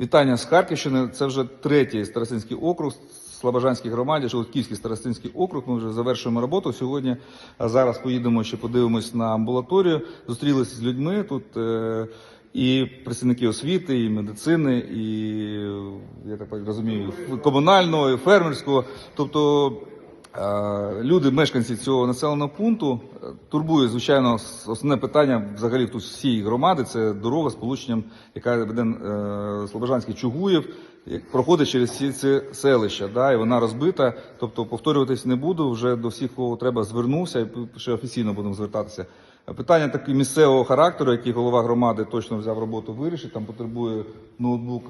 Вітання з Харківщини. Це вже третій старостинський округ Слобожанській громаді, Шелудьківський старостинський округ. Ми вже завершуємо роботу сьогодні. А зараз поїдемо ще подивимось на амбулаторію. Зустрілися з людьми тут. е, І працівники освіти, і медицини, і я так розумію, комунального, і фермерського. Тобто Люди, мешканці цього населеного пункту, е, турбує, звичайно, основне питання взагалі тут всієї громади це дорога з полученням, яка веде е, Слобожанський Чугуєв, проходить через всі ці селища, да, і вона розбита. Тобто повторюватись не буду. Вже до всіх, кого треба, звернувся, і ще офіційно будемо звертатися. Питання такі місцевого характеру, які голова громади точно взяв роботу вирішить. Там потребує ноутбук.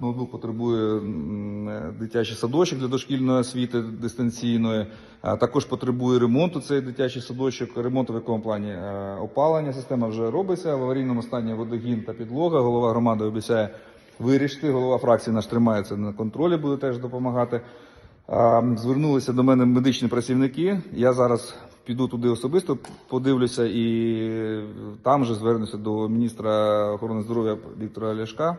Ноутбук потребує е, дитячий садочок для дошкільної освіти дистанційної. Також потребує ремонту цей дитячий садочок. Ремонт в якому плані Е, опалення система вже робиться. В аварійному стані водогін та підлога. Голова громади обіцяє вирішити. Голова фракції наш тримається на контролі, буде теж допомагати. Звернулися до мене медичні працівники. Я зараз піду туди особисто, подивлюся і там же звернуся до міністра охорони здоров'я Віктора Ляшка.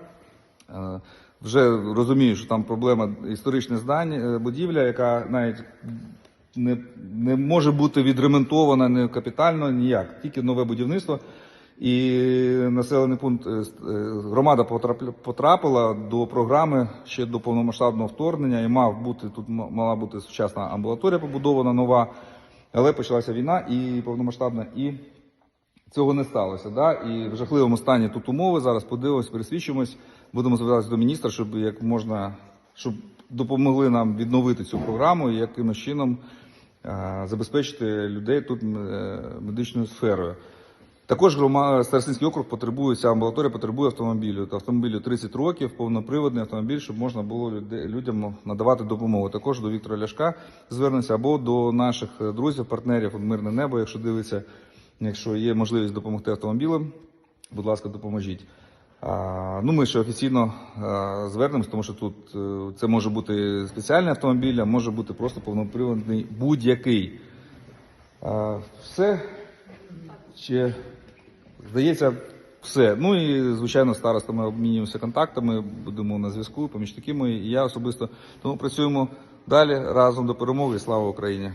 Вже розумію, що там проблема історичне здання, е, будівля, яка навіть не, не може бути відремонтована не капітально ніяк, тільки нове будівництво. І населений пункт е, е, громада потрапила до програми ще до повномасштабного вторгнення, і мав бути тут мала бути сучасна амбулаторія побудована нова, але почалася війна і повномасштабна, і цього не сталося. Да? І в жахливому стані тут умови. Зараз подивимось, пересвідчимось. Будемо звертатися до міністра, щоб як можна, щоб допомогли нам відновити цю програму і якимось чином е, забезпечити людей тут медичною сферою. Також грома... Старостинський округ потребує, ця амбулаторія потребує автомобілю. Автомобілю 30 років, повноприводний автомобіль, щоб можна було людям надавати допомогу. Також до Віктора Ляшка звернемося або до наших е, друзів, партнерів Мирне небо, якщо дивиться, якщо є можливість допомогти автомобілем, будь ласка, допоможіть. Ну, ми ще офіційно а, звернемось, тому що тут е, це може бути спеціальний автомобіль, а може бути просто повноприводний будь-який. Все. Ще здається, все. Ну і звичайно, староста ми обмінюємося контактами, будемо на зв'язку, помічники мої і я особисто. Тому працюємо далі разом до перемоги. Слава Україні!